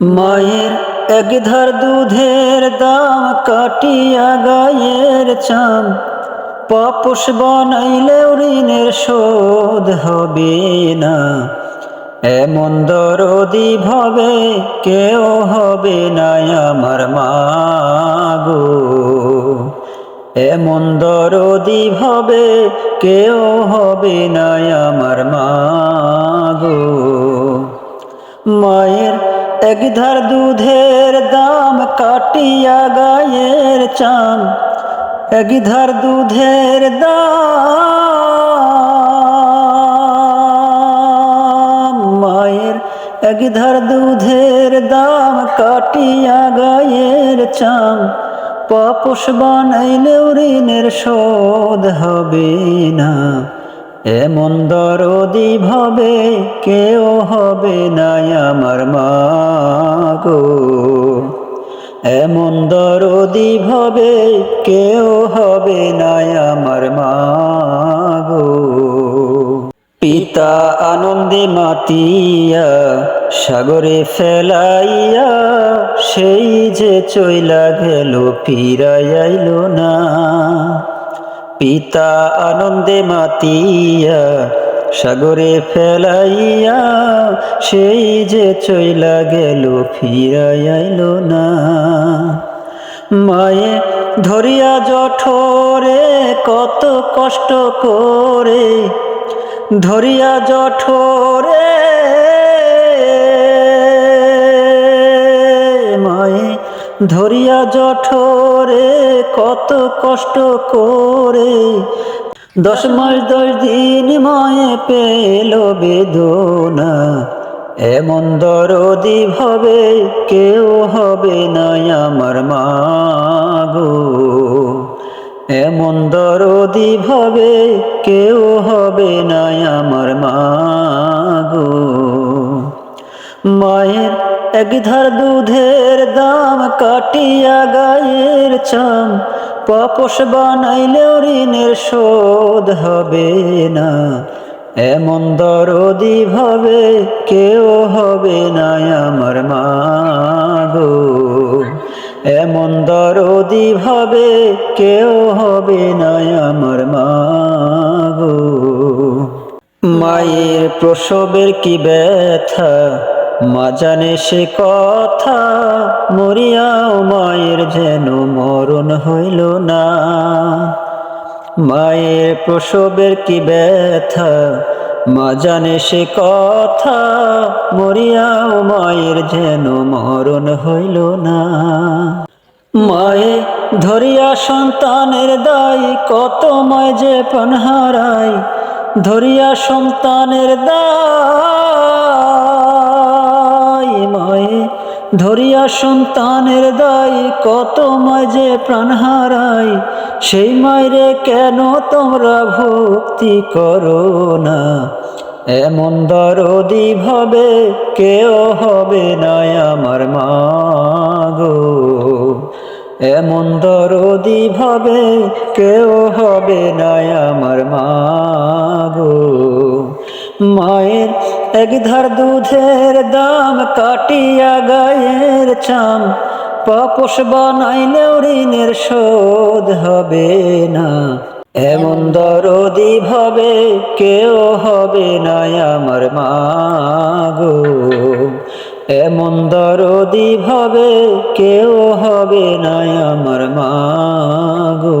মায়ের এক ধার দুধের দাম কাটিয়া গায়ের চাম। পাপুষ বানাইলে ঋণের শোধ হবে না। এমন দরদি ভাবে কেউ হবে না আমার মাগো এমন দরদি ভাবে কেউ হবে না আমার মাগো মায়ের এক ধার দুধের দাম কাটিয়া গায়ের চাম এক ধার দুধের দাম, মায়ের এক ধার দুধের দাম কাটিয়া গায়ের চাম পাপস বানাইলেও ঋণের শোধ হবে না। এমন দরদি ভাবে কেউ হবে না আমার মাগো এমন দরদি ভাবে কেউ হবে না আমার মাগো পিতা আনন্দে মাতিয়া, সাগরে ফেলাইয়া সেই যে চইলা গেল, ফিরাইল না। পিতা আনন্দে মাতিয়া, সাগরে ফেলাইয়া সেই যে চইলা গেল ফিরাইল না। মায়ে ধরিয়া জঠরে কত কষ্ট করে, ধরিয়া জঠরে ধরিয়া জঠরে কত কষ্ট করে। দশ মাস, দশ দিন মায়ে পেল বেদনা। এমন দরদি ভাবে কেউ হবে না আমার মাগো এমন দরদি ভাবে কেউ হবে না আমার মাগো মায়ের এক ধার দুধের দাম কাটিয়া গায়ের চাম। পাপস বানাইলেও ঋণের শোধ হবে না। এমন দরদি ভাবে কেউ হবে না আমার মাগো এমন দরদি ভাবে কেউ হবে না আমার মাগো মায়ের প্রসবের কি ব্যথা? মা জানে সে কথা, মরিয়াও মায়ের যেন মরণ হইল না। মায়ের প্রসবের কি ব্যথা, মা জানে সে কথা, মরিয়াও মায়ের যেন মরণ হইল না। মায়ে ধরিয়া সন্তানের দায়, কত মায় যে হারায়, ধরিয়া সন্তানের দায় সন্তানের দায় কত যে প্রাণ হারায়, সেই মায়েরে কেন তোমরা ভক্তি করো না? এমন দরদি ভাবে কেউ হবে না আমার মাগো এমন দরদি ভাবে কেউ হবে না আমার মাগো মায়ের এক ধার দুধের দাম কাটিয়া গায়ের চাম। পাপস বানাইলেও ঋণের শোধ হবে না। এমন দরদি ভাবে কেউ হবে না আমার মাগো এমন দরদি ভাবে কেউ হবে না আমার মাগো